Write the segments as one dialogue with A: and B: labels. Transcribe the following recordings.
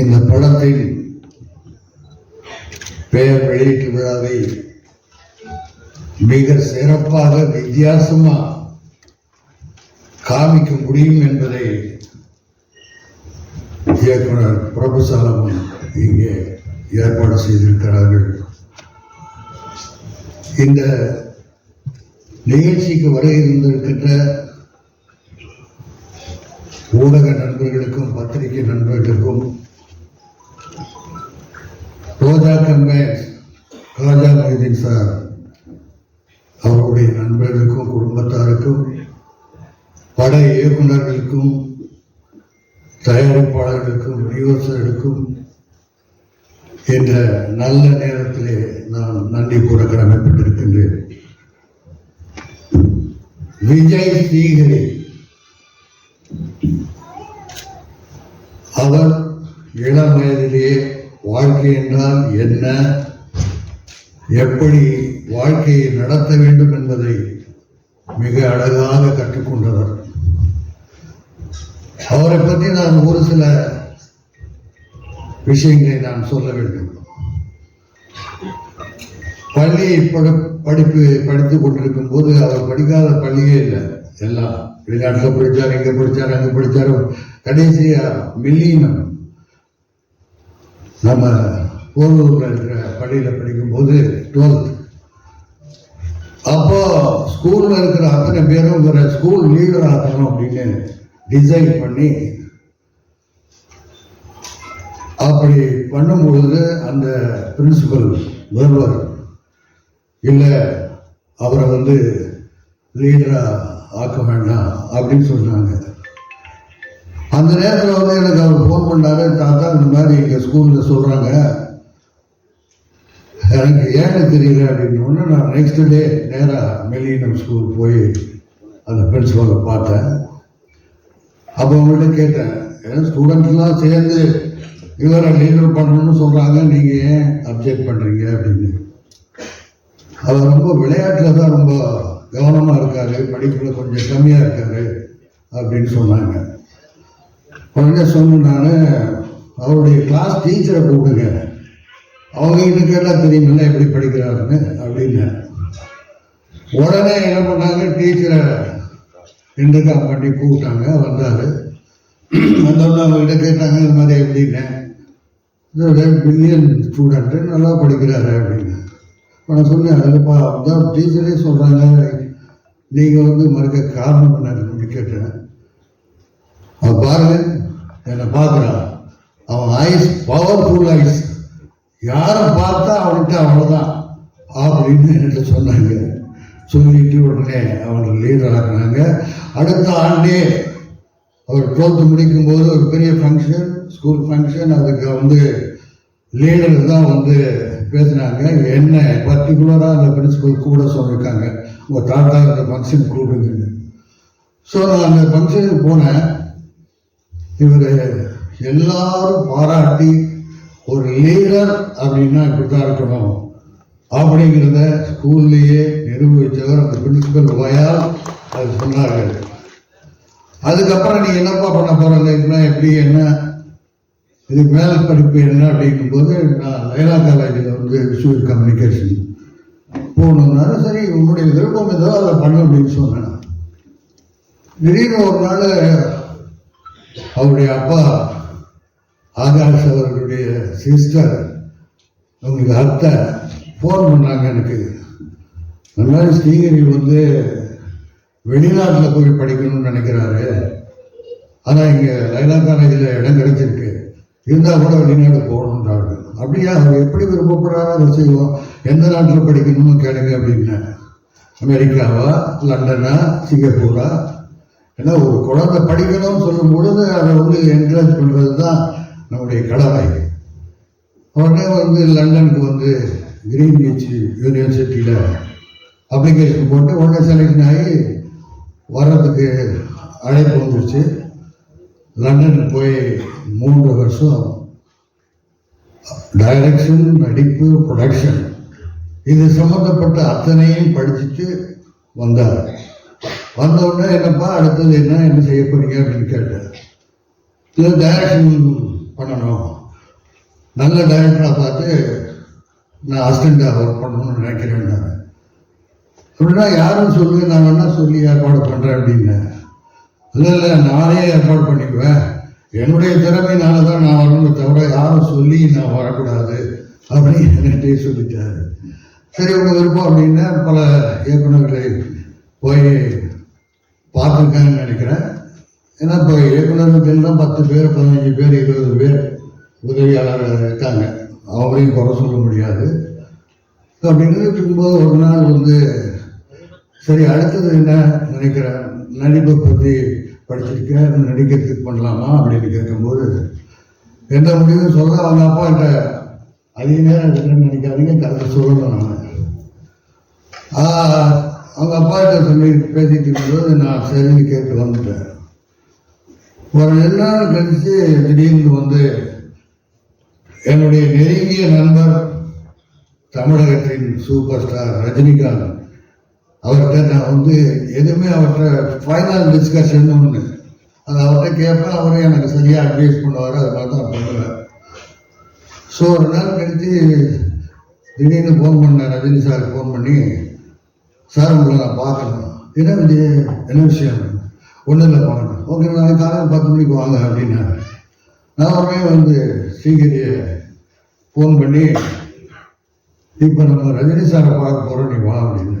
A: இந்த படத்தின் பெயர் வெளியீட்டு விழாவை மிக சிறப்பாக வித்தியாசமாக காமிக்க முடியும் என்பதை இயக்குனர் பிரபுசாலமும் இங்கே ஏற்பாடு செய்திருக்கிறார்கள். இந்த நிகழ்ச்சிக்கு வர இருந்திருக்கின்ற ஊடக நண்பர்களுக்கும் பத்திரிகை நண்பர்களுக்கும் ரோஜா கம்பேன்ஸ் ராஜா மொய்தீன் சார் அவருடைய நண்பர்களுக்கும் குடும்பத்தாருக்கும் பட இயக்குநர்களுக்கும் தயாரிப்பாளர்களுக்கும் விநியோகர்களுக்கும் என்ற நல்ல நேரத்திலே நான் நன்றி கூற கடமைப்பட்டிருக்கின்றேன். விஜய் சீகரி அவர் இளம் வயதிலேயே வாழ்க்கை என்றால் என்ன? எப்படி வாழ்க்கையை நடத்த வேண்டும் என்பதை மிக அழகாக கற்றுக்கொண்டவர். அவரை பற்றி நான் ஒரு சில விஷயங்களை நான் சொல்ல வேண்டும். பள்ளியை பட படிப்பு படித்துக் கொண்டிருக்கும் போது அவர் படிக்காத பள்ளியே இல்லை. எல்லாம் வெளிநாட்டில் படித்தார் இங்கே படித்தார் அங்கே படித்தார் கடைசியாக மில்லியனம் நம்ம போலூரில் இருக்கிற பள்ளியில் படிக்கும்போது டுவெல்த் அப்போ ஸ்கூலில் இருக்கிற அத்தனை பேரும் இவரை ஸ்கூல் லீடர் ஆகணும் அப்படின்னு டிசைன் பண்ணி அப்படி பண்ணும்பொழுது அந்த பிரின்சிபல் வருவார். இல்லை அவரை வந்து லீடராக ஆக்க வேண்டாம் அப்படின்னு சொன்னாங்க. அந்த நேரத்தில் வந்து எனக்கு அவர் ஃபோன் பண்ணாரு தாத்தா இந்த மாதிரி எங்கள் ஸ்கூலில் சொல்கிறாங்க எனக்கு ஏன்னு தெரியல அப்படின்னு ஒன்று நான் நெக்ஸ்ட் டே நேராக மெல்லினம் ஸ்கூல் போய் அந்த பிரின்சிபலை பார்த்தேன். அப்போ அவங்கள்ட்ட கேட்டேன் ஏன்னா ஸ்டூடெண்ட்ஸ்லாம் சேர்ந்து இவரை லீடர் பண்ணணும்னு சொல்கிறாங்க நீங்கள் ஏன் அப்ஜெக்ட் பண்ணுறீங்க அப்படின்னு. அவர் ரொம்ப விளையாட்டில் தான் ரொம்ப கவனமாக இருக்காரு படிப்பில் கொஞ்சம் கம்மியாக இருக்காரு அப்படின்னு சொன்னாங்க. உடனே சொன்னேன் நான் அவருடைய கிளாஸ் டீச்சரை கூப்பிடுங்க. அவங்க கிட்ட கேட்டால் தெரியுமில்ல எப்படி படிக்கிறாருன்னு அப்படின்னு. உடனே என்ன பண்ணாங்க? டீச்சரை இன்டர்காம் பண்ணி கூப்பிட்டாங்க வந்தார். வந்தோடனே அவங்ககிட்ட கேட்டாங்க இந்த மாதிரி எப்படின்னு பில்லியன் ஸ்டூடெண்ட்டு நல்லா படிக்கிறாரு அப்படின்னு. நான் சொன்னேன் அதுப்பா அதான் டீச்சரே சொல்கிறாங்க நீங்கள் வந்து மறுக்க காரணம் என்ன கேட்டேன். அவன் பாருங்க என்னை பார்க்குறான். அவன் ஆயுஸ் பவர்ஃபுல் ஆயுஸ் யாரை பார்த்தா அவன்கிட்ட அவ்வளோதான் அப்படின்னு என்கிட்ட சொன்னாங்க. சொல்லிட்டு உடனே அவனுக்கு லீடர் ஆகினாங்க அடுத்த ஆண்டே அவர் டுவெல்த்து முடிக்கும்போது ஒரு பெரிய ஃபங்க்ஷன் ஸ்கூல் ஃபங்க்ஷன் அதுக்கு வந்து லீடர் தான் வந்து பேசினாங்க. என்ன பர்டிகுலராக அந்த பிரின்சிபல் கூட சொல்லியிருக்காங்க. உங்கள் தாத்தா இந்த ஃபங்க்ஷன் கூப்பிடுங்க. ஸோ நான் அந்த ஃபங்க்ஷனுக்கு போனேன். இவரை எல்லாரும் பாராட்டி ஒரு லீடர் அப்படின்னா இப்படி தான் இருக்கணும். அப்படிங்கிறத ஸ்கூல்லையே நிரூபித்தவர் அந்த பிரின்சிபல் ஓயால் அது சொன்னார்கள் அதுக்கப்புறம் நீ என்னப்பா பண்ண போகிறீங்கன்னா எப்படி என்ன? இது மேல் படிப்பு என்ன அப்படிங்கும்போது நான் லைலா காலேஜில் வந்து விஷுவல் கம்யூனிகேஷன் போகணுன்னாரு சரி உன்னுடைய விருப்பம் ஏதோ அதை பண்ண அப்படின்னு சொன்னேன். திடீர்னு ஒரு நாள் அவருடைய அப்பா ஆகாஷ் அவர்களுடைய சிஸ்டர் அவங்களுக்கு அத்தை ஃபோன் பண்ணாங்க எனக்கு. இந்த மாதிரி வந்து வெளிநாட்டில் போய் படிக்கணும்னு நினைக்கிறாரு. ஆனால் இங்கே லைலா காலேஜில் இடம் கிடைச்சிருக்கு. இருந்தால் கூட வெளிநாடு போகணுன்றாங்க அப்படியா அவர் எப்படி விருப்பப்படுறாரோ? அதை செய்வோம். எந்த நாட்டில் படிக்கணும்னு கேளுங்க அப்படின்னு. அமெரிக்காவா? லண்டனா? சிங்கப்பூரா? ஏன்னா ஒரு குழந்தை படிக்கணும்னு சொல்லும் பொழுது அதை வந்து என்கரேஜ் பண்ணுறது தான் நம்முடைய கடமை. உடனே வந்து லண்டனுக்கு வந்து கிரீன் பீச் யூனிவர்சிட்டியில் அப்ளிகேஷன் போட்டு உடனே செலக்ஷன் ஆகி வர்றதுக்கு அழைப்பு வந்துருச்சு. லண்டன் போய் மூன்று வருஷம் டைரக்ஷன் நடிப்பு ப்ரொடக்ஷன் இது சம்மந்தப்பட்ட அத்தனையும் படிச்சுட்டு வந்தார். வந்த உடனே என்னப்பா அடுத்தது என்ன என்ன செய்ய போறீங்க அப்படின்னு கேட்டேன். இது டைரக்ஷன் பண்ணணும். நல்ல டைரக்டராக பார்த்து நான் ஹஸ்பண்டாக ஒர்க் பண்ணணும்னு நினைக்கிறேன் அப்படின்னா யாரும் சொல்லு நான் வேணா சொல்லி ஏற்பாடு பண்ணுறேன் அப்படின்னேன் இல்லை இல்லை நானே ஏற்பாடு பண்ணிக்குவேன். என்னுடைய திறமையினால தான் நான் வரணுமே தவிர யாரும் சொல்லி நான் வரக்கூடாது அப்படின்னு என்கிட்டயே சொல்லிட்டாரு. சரி உங்கள் விருப்பம் அப்படின்னா பல இயக்குநர்களை போய் பார்த்துருக்காங்கன்னு நினைக்கிறேன். ஏன்னா இப்போ இயக்குநர்களுக்கெல்லாம் பத்து பேர் பதினஞ்சு பேர் இருபது பேர் உதவியாளர்கள் இருக்காங்க. அவங்களையும் குறை சொல்ல முடியாது. அப்படின்னு இருக்கும்போது ஒரு நாள் வந்து சரி அடுத்தது என்ன நினைக்கிறேன்? நடிப்பை பற்றி படிச்சிருக்கேன். நடிக்கிறதுக்கு பண்ணலாமா? அப்படின்னு கேட்கும்போது எந்த முடிவும் சொல்ல அவங்க அப்பா கிட்ட அதிக நேரம் நினைக்காதீங்க. கருத்து சொல்லணும் நான். அவங்க அப்பாட்ட சொல்லி பேசிட்டு இருக்கும்போது நான் சரின்னு கேட்டு வந்துட்டேன். ஒரு ரெண்டு நாள் கழித்து திடீர்னு வந்து என்னுடைய நெருங்கிய நண்பர் தமிழகத்தின் சூப்பர் ஸ்டார் ரஜினிகாந்த் அவர்கிட்ட நான் வந்து எதுவுமே அவர்கிட்ட ஃபைனல் டிஸ்கஷன் ஒன்று அது அவர்கிட்ட கேட்பேன் அவரே எனக்கு சரியாக அட்வைஸ் பண்ணுவார் அது மாதிரி தான் பண்ணுவேன். ஸோ ஒரு நாள் கழித்து திடீர்னு ஃபோன் பண்ணேன் ரஜினி சார் ஃபோன் பண்ணி சார் உங்களை நான் பார்க்கணும்? என்ன விஜய் என்ன விஷயம்? ஒன்றும் இல்லை பார்க்கணும். ஓகே நாளைக்கு காலையில் பத்து மணிக்கு வாங்க அப்படின்னாங்க நான் உடனே வந்து ஸ்ரீகிரியை ஃபோன் பண்ணி இப்போ நம்ம ரஜினி சாரை பார்க்க போகிறோம் நீ வா அப்படின்னு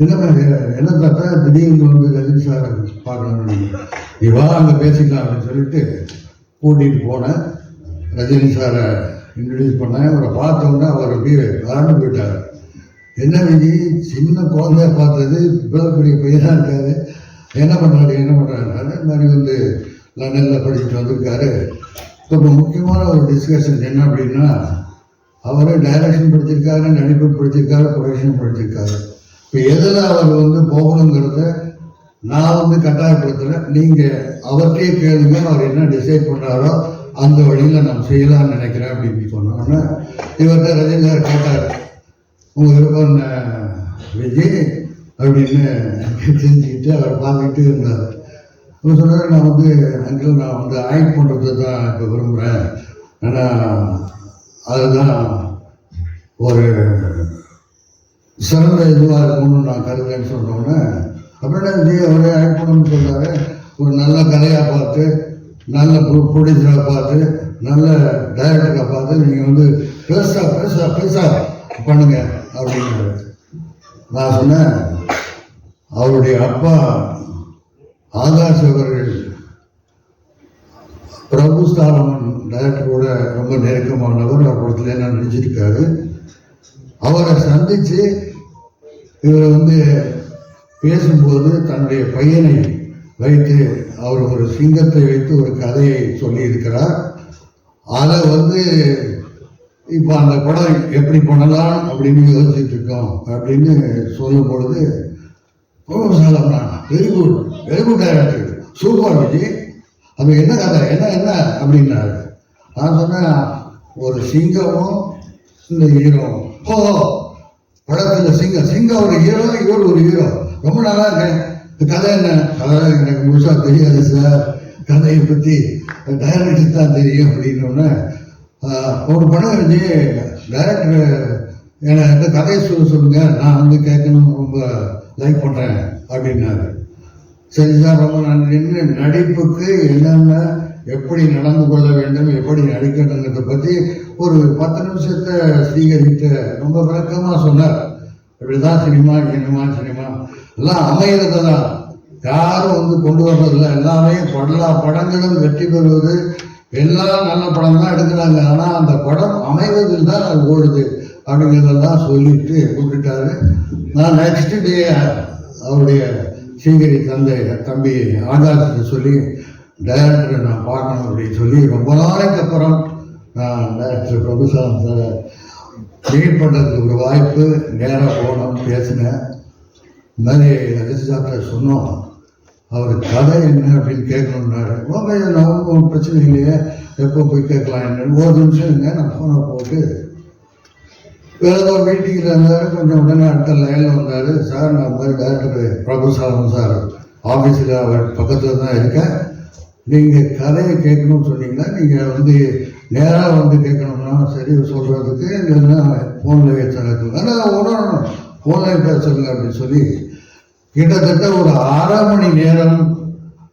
A: என்ன என்ன தாத்தா திடீர்னு வந்து ரஜினி சாரை பார்க்கணும்னு நீ வா அங்கே பேசிக்கலாம் அப்படின்னு சொல்லிட்டு கூட்டிகிட்டு போனேன். ரஜினி சாரை இன்ட்ரடியூஸ் பண்ணேன். அவரை பார்த்தோன்னே அவர் அப்படியே வறண்டு போயிட்டார். என்ன விஜி சின்ன குழந்தைய பார்த்தது இவ்வளோ பெரிய பையனாக இருக்காரு. என்ன பண்ணுறாரு என்ன பண்ணுறாரு இந்த மாதிரி வந்து லண்டனில் படிச்சுட்டு வந்திருக்காரு. இப்போ முக்கியமான ஒரு டிஸ்கஷன் என்ன அப்படின்னா அவர் டைரக்ஷன் படிச்சிருக்காரு நடிப்பு படிச்சிருக்காரு ப்ரொடக்ஷன் படிச்சிருக்காரு. இப்போ எதில் அவர் வந்து போகணுங்கிறத நான் வந்து கட்டாயப்படுத்துகிறேன் நீங்கள் அவர்கிட்டயே கேளுங்க அவர் என்ன டிசைட் பண்ணுறாரோ அந்த வழியில் நான் செய்யலாம்னு நினைக்கிறேன் அப்படின்னு சொன்னோன்னே இவர்கிட்ட ரஜினி சார் கேட்டார். உங்களுக்கு விருப்பம் விஜய் அப்படின்னு தெரிஞ்சுக்கிட்டு அவர் பார்த்துக்கிட்டு இருந்தார். அவர் சொன்னார் நான் வந்து அங்கிள் நான் வந்து ஆக்ட் பண்ணுறது தான் இப்போ விரும்புகிறேன் ஏன்னா அதுதான் ஒரு சிறந்த இதுவாக இருக்கணும்னு நான் கருதுறேன்னு சொன்னோன்னே அப்படின்னா விஜய் அவரே ஆக்ட் பண்ணணும்னு சொன்னார் ஒரு நல்ல கதையாக பார்த்து நல்ல ப்ரொடியூசராக பார்த்து நல்ல டைரக்டராக பார்த்து நீங்கள் வந்து பெருசாக பெருசாக பெருசாக பண்ணுங்க அப்படின்னு நான் சொன்னேன் அவருடைய அப்பா ஆகாஷ் அவர்கள் பிரபு ஸ்தானமன் டைரக்டரோட ரொம்ப நெருக்கமானவர் அவர் படத்துல நான் நினைச்சிருக்காரு அவரை சந்திச்சு இவர் வந்து பேசும்போது தன்னுடைய பையனை வைத்து அவர் ஒரு சிங்கத்தை வைத்து ஒரு கதையை சொல்லியிருக்கிறார். அதை வந்து இப்போ அந்த படம் எப்படி பண்ணலாம் அப்படின்னு யோசிச்சுட்டு இருக்கோம். அப்படின்னு சொல்லும் பொழுது very good very good director super Vijay அது என்ன கதை? என்ன என்ன? அப்படின்னாரு. நான் சொன்னேன் ஒரு சிங்கமும் இந்த ஹீரோவும் ஓ படத்தில் சிங்கம் சிங்கம் ஒரு ஹீரோ இவர் ஒரு ஹீரோ ரொம்ப நல்லா இருக்கேன். இந்த கதை என்ன? கதை எனக்கு முழுசா தெரியாது சார் கதையை பற்றி டைரக்டர் தான் தெரியும் அப்படின்னோடனே ஒரு படம் இருந்துச்சு டைரக்டர் என்னை இந்த கதையை சொல்ல சொல்லுங்க நான் வந்து கேட்கணும் ரொம்ப லைக் பண்ணுறேன் அப்படின்னாரு. சரி சார் ரொம்ப நன்றி. நடிப்புக்கு என்னென்ன எப்படி நடந்து கொள்ள வேண்டும் எப்படி நடிக்கணுங்கிறத பற்றி ஒரு பத்து நிமிஷத்தை ஸ்ரீகரிட்ட ரொம்ப விளக்கமாக சொன்னார். இப்படிதான் சினிமா சினிமா சினிமா. எல்லாம் அமைகிறது தான். யாரும் வந்து கொண்டு வர்றதில்ல. எல்லாமே எல்லா படங்களும் வெற்றி பெறுவது எல்லாம் நல்ல படம் தான் எடுக்கிறாங்க. ஆனால் அந்த படம் அமைவதில் தான் அது ஓடுது அப்படிங்கிறதெல்லாம் சொல்லிட்டு கூப்பிட்டாரு நான் நெக்ஸ்ட் டே அவருடைய ஸ்ரீகிரி தந்தை தம்பி ஆகாசத்தை சொல்லி டைரக்டரை நான் பார்க்கணும் அப்படின்னு சொல்லி ரொம்ப நாளைக்கு அப்புறம் நான் டைரக்டர் பிரபுசாரம் சாரை மீட் பண்ணுறதுக்கு ஒரு வாய்ப்பு நேராக போனோம் பேசினேன். இந்த மாதிரி ரஜினிகாந்தை சொன்னோம். அவர் கதை என்ன அப்படின்னு கேட்கணுன்னாரு ஓகே நான் ஒன்றும் பிரச்சனை இல்லையே எப்போ போய் கேட்கலாம் என்னன்னு ஒரு நிமிஷம் இருங்க நான் ஃபோனை போட்டு வேறு ஏதோ மீட்டிங்கில் இருந்தார் கொஞ்சம் உடனே அடுத்த லைனில் வந்தார். சார் நான் மாதிரி டேரக்டர் பிரபு சாலம் சார். ஆஃபீஸில் அவர் பக்கத்தில் தான் இருக்கேன். நீங்கள் கதையை கேட்கணும்னு சொன்னீங்கன்னா நீங்கள் வந்து நேராக வந்து கேட்கணும்னா சரி சொல்கிறதுக்கு இல்லைன்னா ஃபோனில் பேசுறதுக்கு ஆனால் உடனே ஃபோனில் பேசுறது அப்படின்னு சொல்லி கிட்டத்தட்ட ஒரு அரை மணி நேரம்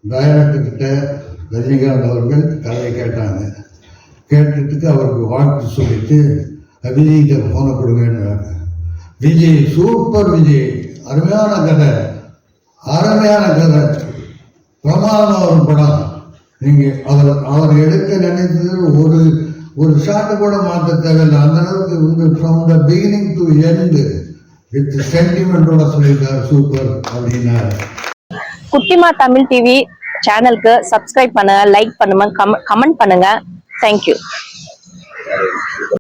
A: டைரக்டர்கிட்ட ரஜினிகாந்த் அவர்கள் கதையை கேட்டாங்க. கேட்டுட்டு அவருக்கு வாழ்த்து சொல்லிட்டு விஜய்கிட்ட ஃபோனை கொடுங்கன்னாங்க. விஜய் சூப்பர் விஜய். அருமையான கதை. அருமையான கதை. பிரமாதம் ஒரு படம். நீங்கள் அவர் அவர் எடுக்க நினைத்தது ஒரு ஒரு ஷாட்டு கூட மாற்ற தேவையில்லை. அந்த அளவுக்கு வந்து from the beginning to end with சென்டிமெண்டோட சொல்லியிருக்காரு சூப்பர் அப்படின்னாரு
B: குட்டிமா தமிழ் டிவி சேனலுக்கு சப்ஸ்கிரைப் பண்ணுங்க லைக் பண்ணுங்க கமெண்ட் பண்ணுங்க. Thank you